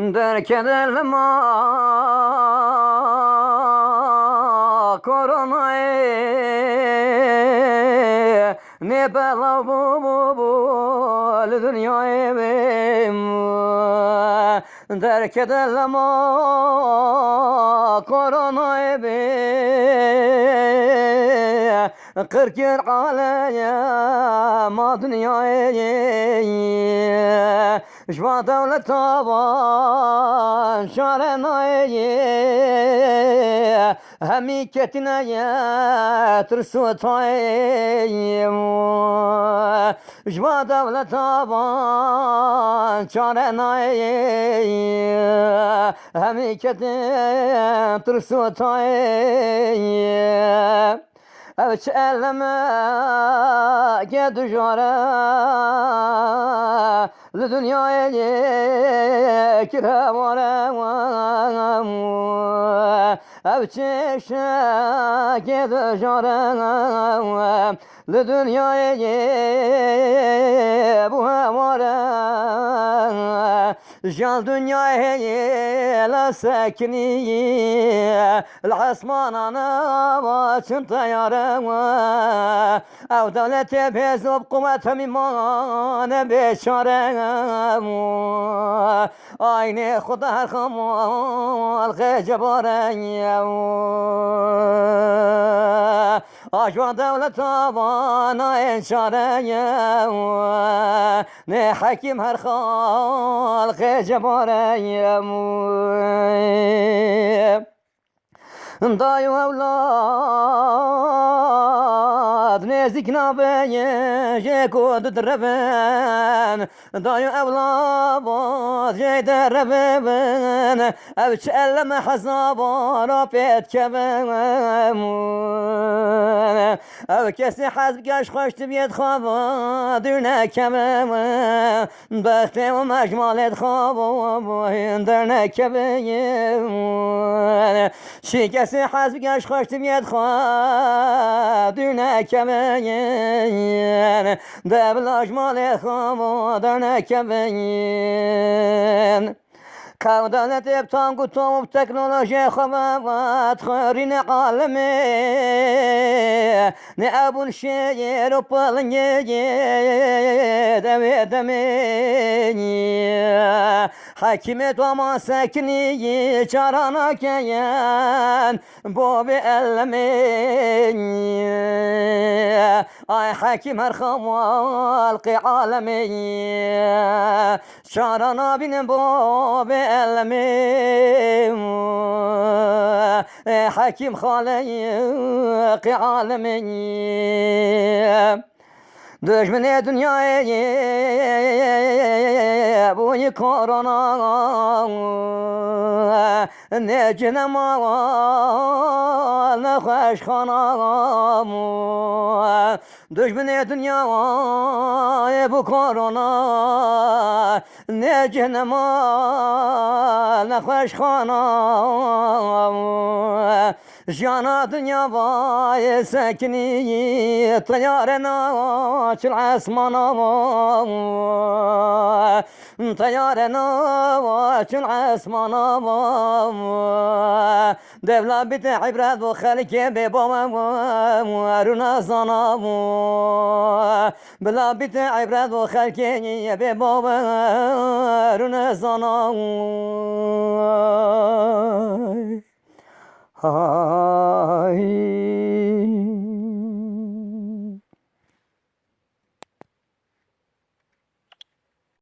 Derk edelim ma koronayı Ne bela bu bu bu dünyayı Derk edelim ma koronayı Kırk yıl aleyhe ma dünyayı Şva devlet taban şarenayı Hemiketine yetir Şva devlet taban şarenayı Hemiketine yetir sutayım Evet elleme gedujara Li dünyaya kirevara Evet çeşe gedujara Li جال دنيا هي لا ساكنية العصمان أنا واشن طيارة أو دولة بيز بقوة ميمان بشارة. عيني خدها الخمال غير جبارة Aşva devlet avana en çareye Ne hakim her halkı cebareye Dayı evlad nezik nabeye Jeko dudreven Dayı evlad jeyde reven Evç elleme hazabara petkevem او کسی حز بگش خوش تو بیاد خواب در نکبه بخت و مجمالت خواب در نکبه چی کسی حز بگش خوش تو بیاد خواب؟ در نکبه دبل مالت خواب در نکبه کودانت ابتان گوتوم تکنولوژی خوات خورین عالمی نه ابو الشیر و پلنگی دمی دمی حکیمت و ما سکنی چارانا کین باب علمی ay hakim her halkı elmi Hakim halkı alemi Düşmene dünyaya bu korona ne cinema ne hoşxana Düşmene dünyaya bu korona ne cinema ne hoşxana Jana dünya vay sekini Tayarena çıl asmana Tayarena çıl asmana Devla biti ibret bu halike be baba Runa sana Bela biti ibret bu halike be baba Runa sana Ha